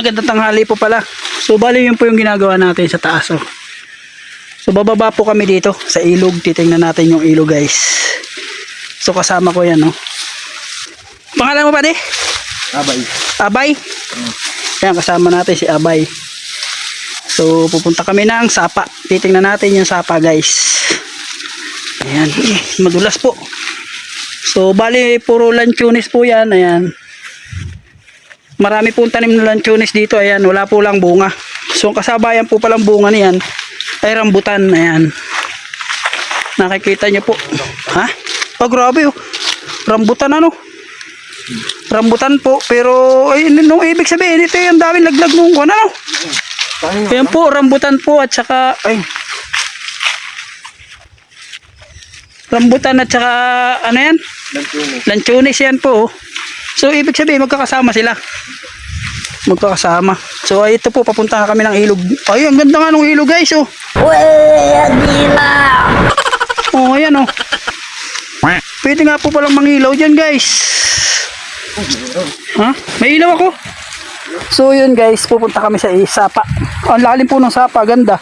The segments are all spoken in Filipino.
Magandang tanghali po pala. So bali yun po yung ginagawa natin sa taas oh. So bababa po kami dito sa ilog. Titingnan natin yung ilog guys. So kasama ko yan oh. Pangalan mo pa di? Abay. Abay. Yan kasama natin si Abay. So pupunta kami ng sapa. Titingnan natin yung sapa guys. Ayan. Madulas po. So bali puro lanchunis po yan. Ayan. Marami pong tanim na lanchunis dito. Ayan, wala po lang bunga. So, ang kasabayan po palang bunga niyan ay rambutan. Ayan. Nakikita niyo po. Ha? Oh, grabe oh. Rambutan ano? Rambutan po. Pero, ay, nung ibig sabihin, ito yung daming laglag nung ano. Ayan po, rambutan po at saka, ay, rambutan at saka, ano yan? Lantunis. Lanchunis yan po. So, ibig sabihin, magkakasama sila. Magkakasama. So, ay, ito po, papunta kami ng ilog. Ay, ang ganda nga ng ilog, guys, oh. Oh, ayan, oh. Pwede nga po palang mangilaw dyan, guys. Ha? May ilaw ako. So, yun, guys, pupunta kami sa sapa. Ang lalim po ng sapa, ganda.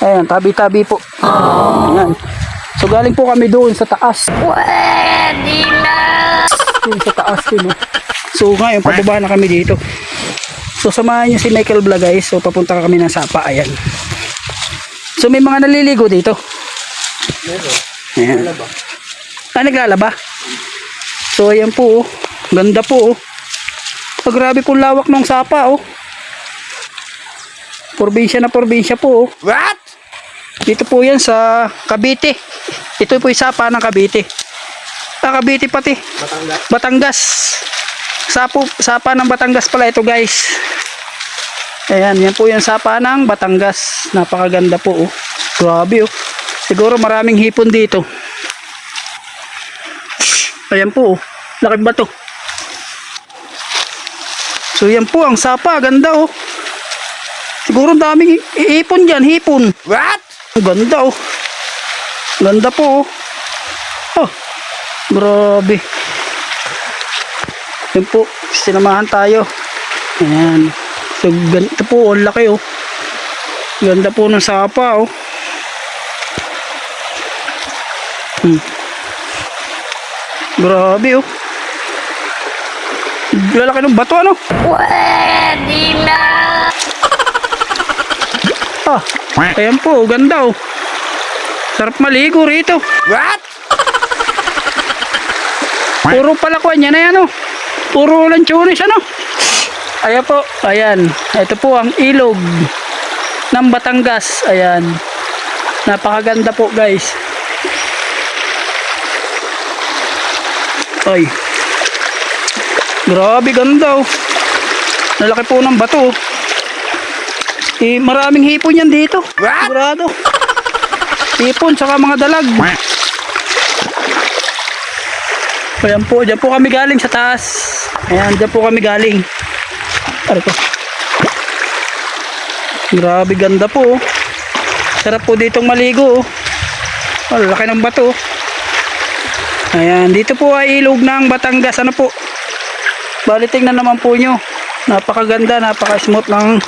Ayan, tabi-tabi po. Ayan. So, galing po kami doon sa taas. Yun sa taas yun. oh. So ngayon, pababa na kami dito. So samahan nyo si Michael Vlog guys. So papunta kami ng Sapa. Ayan. So may mga naliligo dito. Ayan. Ah, naglalaba? So ayan po. Oh. Ganda po. Oh. Ah, grabe po lawak ng Sapa. Oh. Probinsya na probinsya po. Oh. What? Dito po yan sa Cavite. Ito po yung Sapa ng Cavite. Ah, Cavite pati. Batangas. Batangas. Sapo, sapa ng Batangas pala ito guys. Ayan, yan po yung sapa ng Batangas. Napakaganda po oh. Grabe oh. Siguro maraming hipon dito. Ayan po oh. Laking bato. So yan po ang sapa. Ganda oh. Siguro daming hi- hipon dyan. Hipon. What? Ganda oh. Ganda po oh. Oh. Grabe. Yan po. Sinamahan tayo. Ayan. So ganito po. Ang laki oh. Ganda po ng sapa oh. Hmm. Grabe oh. Lalaki ng bato ano? Pwede na! Ah, ayan po, ganda oh. Sarap maligo rito. What? Puro palakwan yan na yan oh. Puro lanchones ano. Ayan po, ayan. Ito po ang ilog ng Batangas. Ayan. Napakaganda po guys. Ay. Grabe ganda oh. Nalaki po ng bato oh. Eh, maraming hipon yan dito. Sigurado. Hipon, saka mga dalag. Ayan po, dyan po kami galing sa taas. Ayan, dyan po kami galing. Ano to? Grabe ganda po. oh. Sarap po ditong maligo. Oh, laki ng bato. Ayan, dito po ay ilog ng Batangas. Ano po? Bali tingnan naman po nyo. Napakaganda, napaka-smooth ng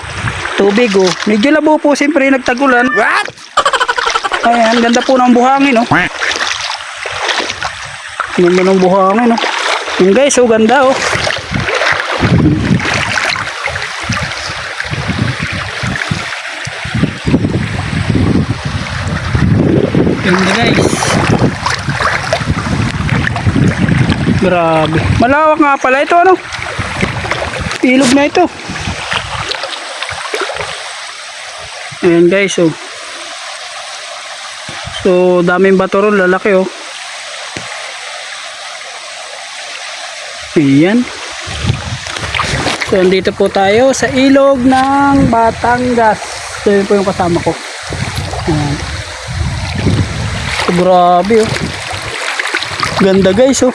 tubig. Oh. Medyo labo po, siyempre nagtagulan. What? Ayan, ganda po ng buhangin, oh. Ganda ng buhangin, oh. Yung guys, oh, ganda, oh. Ganda, guys. Grabe. Malawak nga pala ito, ano? Ilog na ito. Ayan, guys, oh. So, daming bato ron, lalaki oh. Ayan. So, andito po tayo sa ilog ng Batangas. So, yun po yung kasama ko. Ayan. So, grabe oh. Ganda guys oh.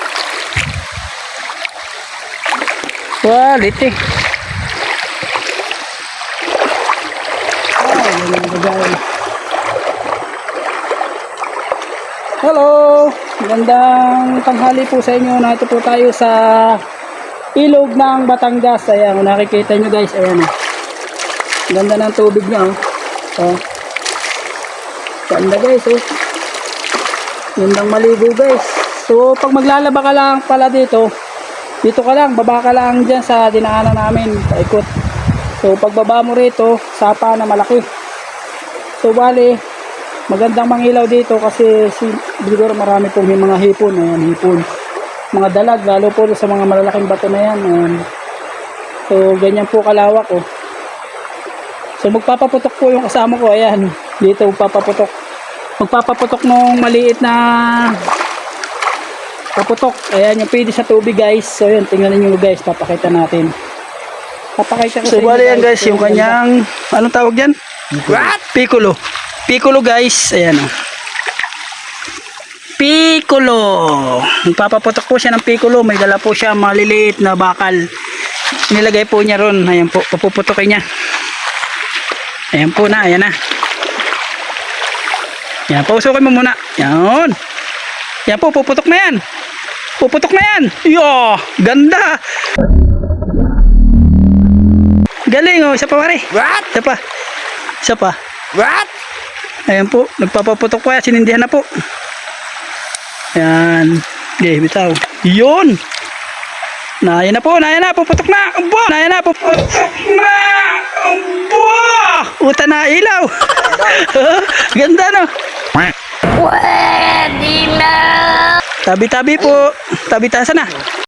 Ganda guys. Hello! Magandang tanghali po sa inyo. Nandito po tayo sa ilog ng Batangas. Ayan, nakikita nyo guys, ayan oh. Ganda ng tubig niya oh. Oh. Ganda guys oh. Gandang maligo guys. So pag maglalaba ka lang pala dito, dito ka lang, baba ka lang dyan sa dinaanan namin, paikot. So pagbaba mo rito, sapa na malaki. So bali, magandang mangilaw dito kasi si, siguro marami pong may mga hipon, ayan, hipon. Mga dalag, lalo po sa mga malalaking bato na yan. Ayan. So ganyan po kalawak oh. So magpapaputok po yung kasama ko, ayan. Dito magpapaputok. Magpapaputok nung maliit na paputok. Ayan yung pwede sa tubig guys. So yun, tingnan niyo guys, papakita natin. Papakita ko So, sa inyo, bali yan guys, yung So, kanyang, anong tawag dyan? What? Piccolo. Piccolo guys, ayan o. Piccolo. Magpapaputok po siya ng piccolo. May dala po siya maliliit na bakal. Nilagay po niya ron. Ayan po, papuputokin niya. Ayan po na, ayan na. Yan, pausukin mo muna. Yan. Yan po, puputok na yan. Puputok na yan. Yo, ganda. Galing oh, isa pa pare. What? Isa pa. Isa pa. What? Ayan po, nagpapaputok pa yan, sinindihan na po. Ayan. Okay, bitaw. Yun! Naya na po, naya na, puputok na! Abo! Naya na, puputok na! Abo! Uta na ilaw! Ganda no? Pwede na! Tabi-tabi po. Tabi tasa na.